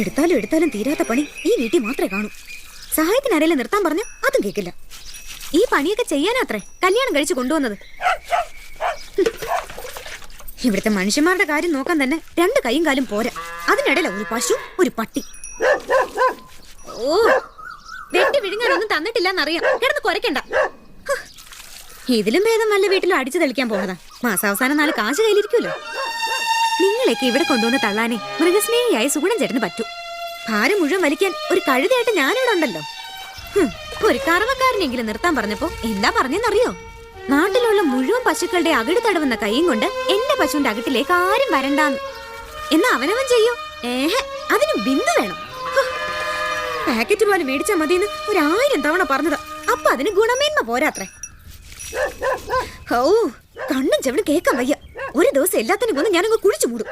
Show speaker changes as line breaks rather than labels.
എടുത്താലും എടുത്താലും തീരാത്ത പണി ഈ വീട്ടിൽ മാത്രമേ കാണൂ. സഹായത്തിന് ആരെങ്കിലും നിർത്താൻ പറഞ്ഞു അതും കേൾക്കില്ല ഈ പണിയൊക്കെ ചെയ്യാനാത്രേ കല്യാണം കഴിച്ചു കൊണ്ടുവന്നത്. ഇവിടുത്തെ മനുഷ്യന്മാരുടെ കാര്യം നോക്കാൻ തന്നെ രണ്ട് കൈയും കാലും പോരാ. അതിനിടയില ഒരു പശു ഒരു പട്ടി. ഓ വെട്ടി വിഴുങ്ങാനൊന്നും തന്നിട്ടില്ലെന്നറിയാം. കിടന്ന് കുരക്കണ്ട ഹ്. ഇതിലും ഭേദം വല്ല വീട്ടിലും അടിച്ചു തെളിക്കാൻ പോണതാ. മാസാവസാനം നാല് കാശ് കയ്യിലിരിക്കുമല്ലോ നിങ്ങളെയൊക്കെ ഇവിടെ കൊണ്ടുവന്ന് തള്ളാനേ മൃഗസ്നേഹിയായ സുഗുണൻ ചേട്ടന് പറ്റൂ. ഭാരം മുഴുവൻ വലിക്കാൻ ഒരു കഴുതയായിട്ട് ഞാനിവിടെ ഉണ്ടല്ലോ. ഒരു കറവക്കാരനെങ്കിലും നിർത്താൻ പറഞ്ഞപ്പോ എന്താ പറഞ്ഞെന്നറിയോ? നാട്ടിലുള്ള മുഴുവൻ പശുക്കളുടെ അകിട് തടവുന്ന കൈയും കൊണ്ട് എന്റെ പശുവിന്റെ അകിട്ടിലേക്ക് ആരും വരണ്ടാന്ന്. എന്നാ അവനവൻ ചെയ്യോ? ഏഹ് അതിന് ബിന്ദു വേണം. പാക്കറ്റ് പോലെ മേടിച്ചാ മതിയെന്ന് ഒരു ആയിരം തവണ പറഞ്ഞതാ. അപ്പൊ അതിന് ഗുണമേന്മ പോരാത്രേ. ഓ കണ്ണും ചെവിടും കേക്കാൻ വയ്യ. ഒരു ദിവസം എല്ലാത്തിനും കൊന്ന് ഞാനങ്ങ് കുഴിച്ചു മൂടും.